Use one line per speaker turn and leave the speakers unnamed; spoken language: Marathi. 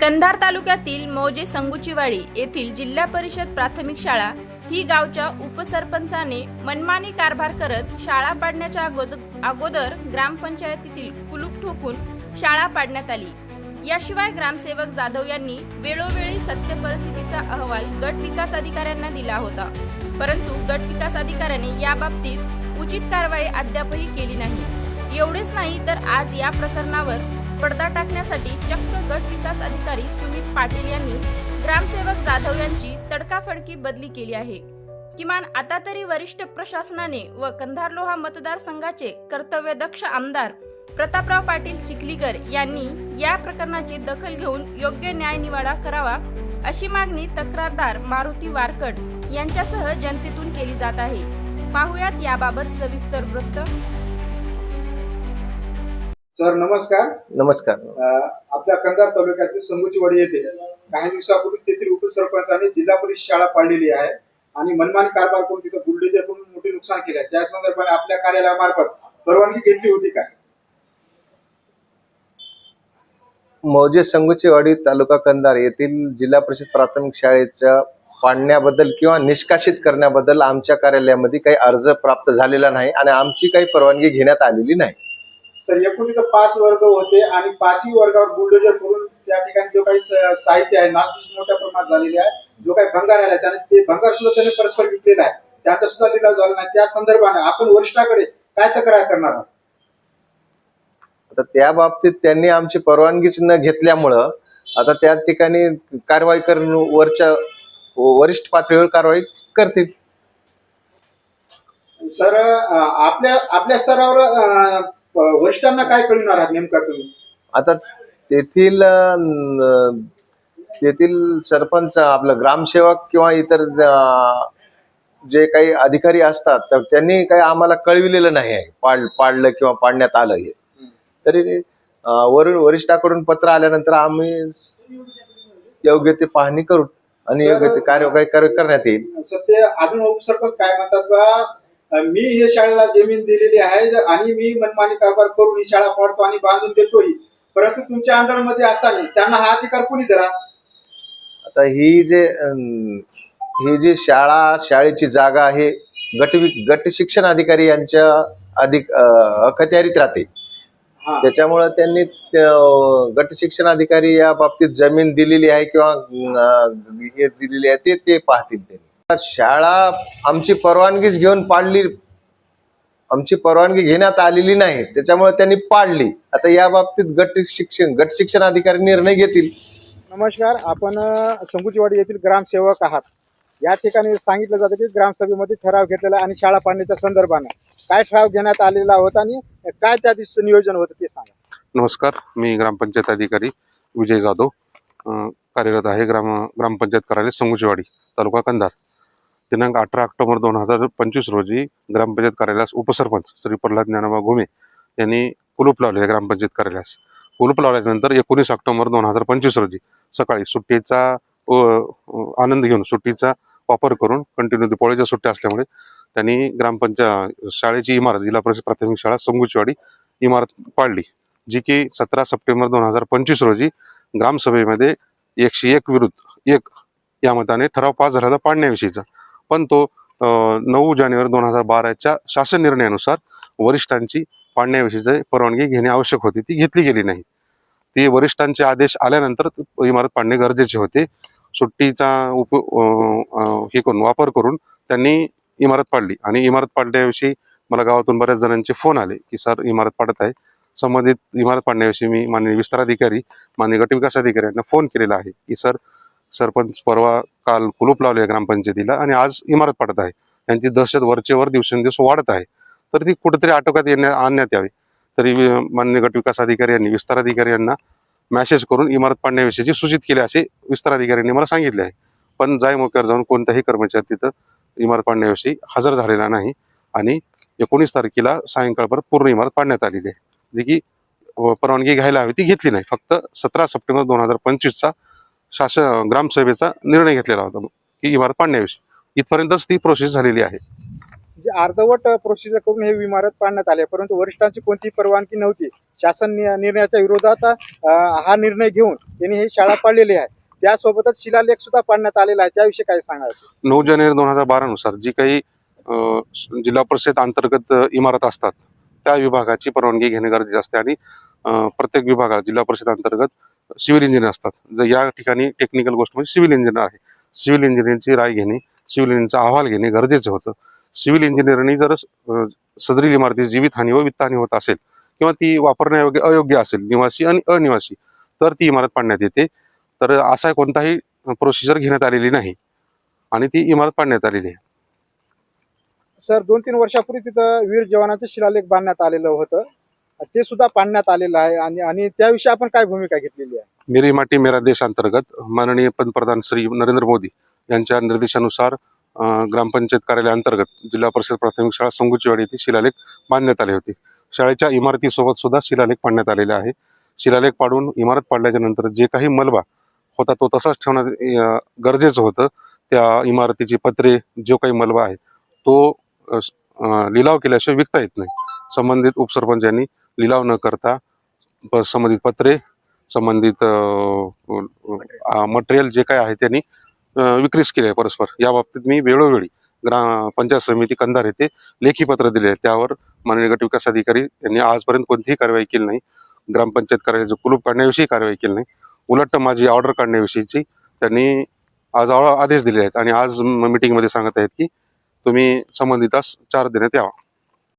कंधार तालुक्यातील मौजे संगुचीवाडी येथील जिल्हा परिषद प्राथमिक शाळा ही गावच्या उपसरपंचाने मनमानी कारभार करत शाळा पाडण्याच्या अगोदर ग्रामपंचायतीतील कुलूप ठोकून शाळा पाडण्यात आली. याशिवाय ग्रामसेवक जाधव यांनी वेळोवेळी सत्य परिस्थितीचा अहवाल गट विकास अधिकाऱ्यांना दिला होता. परंतु गट विकास अधिकाऱ्यांनी याबाबतीत उचित कारवाई अद्यापही केली नाही. एवढेच नाही तर आज या प्रकरणावर पडदा टाकण्यासाठी चक्क गट विकास अधिकारी सुमित पाटील यांनी ग्रामसेवक जाधव यांची तडकाफडकी बदली केली आहे. किमान आता तरी वरिष्ठ प्रशासनाने व कंधार लोहा मतदारसंघाचे कर्तव्यदक्ष आमदार प्रतापराव पाटील चिखलीकर यांनी या प्रकरणाची दखल घेऊन योग्य न्याय निवाडा करावा अशी मागणी तक्रारदार मारुती वारकड यांच्यासह जनतेतून केली जात आहे. पाहुयात याबाबत सविस्तर वृत्त
सर नमस्कार.
नमस्कार.
आपल्या कंधार तालुक्यातील संगुचीवाडी येथे काही दिवसापूर्वी तेथील उपसरपंचाने जिल्हा परिषद शाळा पाडलेली आहे आणि मनमानी कारभार करून तिथं बुलडोजर करून मोठे नुकसान केले त्या संदर्भाने आपल्या कार्यालयामार्फत परवानगी घेतली होती का?
मौजे संगुचेवाडी तालुका कंधार येथील जिल्हा परिषद प्राथमिक शाळेच्या पाडण्याबद्दल किंवा निष्कासित करण्याबद्दल आमच्या कार्यालयामध्ये काही अर्ज प्राप्त झालेला नाही आणि आमची काही परवानगी घेण्यात आलेली नाही.
तर एकूण तिथं पाच वर्ग होते आणि पाचही वर्गावर बुलडोजर करून त्या ठिकाणी जो काही साहित्य आहे नासधूस मोठ्या प्रमाणात झालेली आहे. जो काही भंगार आला त्याने ते भंगार सुद्धा त्याने परस्पर विकलेला आहे. त्याचा सुद्धा लिलाव झाला नाही. त्या संदर्भाने आपण वरिष्ठाकडे काय तक्रार करणार आहात?
आता त्या बाबतीत त्यांनी आमची परवानगीच न घेतल्यामुळं आता त्या ठिकाणी कारवाई करून वरच्या वरिष्ठ पातळीवर कारवाई करतील.
सर आपल्या आपल्या स्तरावर वरिष्ठांना काय कळणार आहात नेमका तुम्ही?
आता तेथील अं, तेथील सरपंच आपलं ग्रामसेवक किंवा इतर अं, जे काही अधिकारी असतात तर त्यांनी काही आम्हाला कळविलेलं नाही आहे पाड पाडलं किंवा पाडण्यात आलं हे. तरी अं, वरून वरिष्ठाकडून पत्र आल्यानंतर आम्ही योग्य ते पाहणी करू आणि योग्य ते कार्यवाही कर- करण्यात येईल.
सध्या अजून उपसरपंच काय म्हणतात बा मी हे शाळेला जमीन दिलेली आहे आणि मी मनमानी कारभार करून ही शाळा पाडतो आणि बांधून देतोही. परंतु तुमच्या अंडरमध्ये असताना त्यांना हा अधिकार कोणी दिला?
आता ही जे ही जी शाळा शाळेची जागा आहे गट गट शिक्षण अधिकारी यांच्या अधिक अखत्यारीत राहते. त्याच्यामुळं त्यांनी त्या- गट शिक्षण अधिकारी या बाबतीत जमीन दिलेली आहे किंवा हे दिलेली आहे ते ते पाहतील त्यांनी. शाळा आमची परवानगीच घेऊन पाडली. आमची परवानगी घेण्यात आलेली नाही. त्याच्यामुळे त्यांनी पाडली. आता या बाबतीत गट शिक्षण गट शिक्षण अधिकारी निर्णय घेतील.
नमस्कार. आपण संकुचीवाडी येथील ग्रामसेवक आहात. या ठिकाणी सांगितलं जातं की ग्रामसभेमध्ये ठराव घेतलेला आहे आणि शाळा पाडण्याच्या संदर्भानं. काय ठराव घेण्यात आलेला होता आणि काय त्या दिवशी नियोजन होतं ते सांगा.
नमस्कार. मी ग्रामपंचायत अधिकारी विजय जाधव. कार्यरत आहे ग्राम ग्रामपंचायत कार्यालय संगुचीवाडी तालुका कंधार. दिनांक अठरा ऑक्टोबर दोन हजार पंचवीस रोजी ग्रामपंचायत कार्यालयास उपसरपंच श्री प्रल्हाद ज्ञानोबा घुमे यांनी कुलूप लावले ग्रामपंचायत कार्यालयास. कुलूप लावल्यानंतर एकोणीस ऑक्टोबर दोन हजार पंचवीस रोजी सकाळी सुट्टीचा आनंद घेऊन सुट्टीचा वापर करून कंटिन्यू दिपोळीच्या सुट्ट्या असल्यामुळे त्यांनी ग्रामपंचायत शाळेची इमारत जिल्हा परिषद प्राथमिक शाळा संगुचवाडी इमारत पाडली जी की सतरा सप्टेंबर दोन हजार पंचवीस रोजी ग्रामसभेमध्ये एकशे एक विरुद्ध एक या मताने ठराव पास झाला होता पाडण्याविषयीचा. पण तो नऊ जानेवारी दोन हजार बाराच्या शासन निर्णयानुसार वरिष्ठांची पाडण्याविषयीची परवानगी घेणे आवश्यक होती. ती घेतली गेली नाही. ती वरिष्ठांचे आदेश आल्यानंतर इमारत पाडणे गरजेचे होते. सुट्टीचा उप हे करून वापर करून त्यांनी इमारत पाडली. आणि इमारत पाडण्याविषयी मला गावातून बऱ्याच जणांचे फोन आले की सर इमारत पाडत आहे. संबंधित इमारत पाडण्याविषयी मी माननीय विस्तार अधिकारी माननीय गटविकास अधिकारी यांना फोन केलेला आहे की सर सरपंच परवा काल कुलूप लावले ग्रामपंचायतीला आणि आज इमारत पाडत आहे. त्यांची दहशत वरचे वर दिवसेंदिवस वाढत आहे. तर ती कुठेतरी आटोक्यात येण्या आणण्यात यावी. तरी मान्य गटविकास अधिकारी यांनी विस्ताराधिकारी यांना मॅसेज करून इमारत पाडण्याविषयीची सूचित केले असे विस्तार अधिकाऱ्यांनी मला सांगितले आहे. पण जाय मोक्यावर जाऊन कोणताही कर्मचारी तिथं इमारत पाडण्याविषयी हजर झालेला नाही आणि एकोणीस तारखेला सायंकाळपर्यंत पूर्ण इमारत पाडण्यात आलेली आहे. जी की परवानगी घ्यायला हवी ती घेतली नाही. फक्त सतरा सप्टेंबर दोन हजार पंचवीसचा शासन ग्रामसभेचा निर्णय घेतलेला होता की इमारत पाडण्याविषयी. इथपर्यंतच ती प्रोसेस झालेली आहे.
जे अर्धवट प्रोसिजर करून हे इमारत पाडण्यात आले परंतु वरिष्ठांची कोणतीही परवानगी नव्हती. शासन निर्णयाच्या विरोधात हा निर्णय घेऊन त्यांनी ही शाळा पाडलेली आहे. त्यासोबतच शिलालेख सुद्धा पाडण्यात आलेला आहे. त्याविषयी काय सांगायचं
नऊ जानेवारी दोन हजार बारा नुसार जी काही जिल्हा परिषद अंतर्गत इमारत असतात त्या विभागाची परवानगी घेणे गरजेचे असते आणि प्रत्येक विभागात जिल्हा परिषद अंतर्गत सिव्हिल इंजिनियर असतात. जर या ठिकाणी टेक्निकल गोष्ट म्हणजे सिव्हिल इंजिनियर आहे. सिव्हिल इंजिनियरची राय घेणे सिव्हिल इंजिनियरचा अहवाल घेणे गरजेचं होतं. सिव्हिल इंजिनिअरनी जर सदरील इमारती जीवितहानी व वित्तहानी होत असेल किंवा ती वापरण्यायोग्य अयोग्य असेल निवासी आणि अनिवासी तर ती इमारत पाडण्यात येते. तर असा कोणताही प्रोसिजर घेण्यात आलेली नाही आणि ती इमारत पाडण्यात आलेली आहे.
सर दोन तीन वर्षापूर्वी तिथं वीर जवानाचं शिलालेख बांधण्यात आलेलं होतं. ते सुद्धा पाडण्यात आलेलं आहे. आणि आणि त्याविषयी आपण काय भूमिका घेतलेली आहे?
मेरी माटी मेरा देश अंतर्गत माननीय पंतप्रधान श्री नरेंद्र मोदी यांच्या निर्देशानुसार ग्रामपंचायत कार्यालय अंतर्गत जिल्हा परिषद प्राथमिक शाळा संगुचीवाडी येथे शिलालेख बांधण्यात आले होते. शाळेच्या इमारतीसोबत सुद्धा शिलालेख पाडण्यात आलेला आहे. शिलालेख पाडून इमारत पाडल्याच्या नंतर जे काही मलबा होता तो तसाच ठेवणं गरजेचं होतं. त्या इमारतीची पत्रे जो काही मलबा आहे तो लिलाव केल्याशिवाय विकता येत नाही. संबंधित उपसरपंच यांनी लिलाव न करता संबंधित पत्रे संबंधित मटेरियल जे काय आहे त्यांनी विक्रीस केले आहे परस्पर. या बाबतीत मी वेळोवेळी ग्रा पंचायत समिती कंधार येथे लेखी पत्र दिले त्यावर माननीय गट विकास अधिकारी यांनी आजपर्यंत कोणतीही कारवाई केली नाही. ग्रामपंचायत कार्यालयाचं कुलूप काढण्याविषयी कारवाई केली नाही. उलट माझी ऑर्डर काढण्याविषयीची त्यांनी आज आदेश दिले आहेत. आणि आज मीटिंगमध्ये सांगत आहेत की तुम्ही संबंधितास चार देण्यात यावा.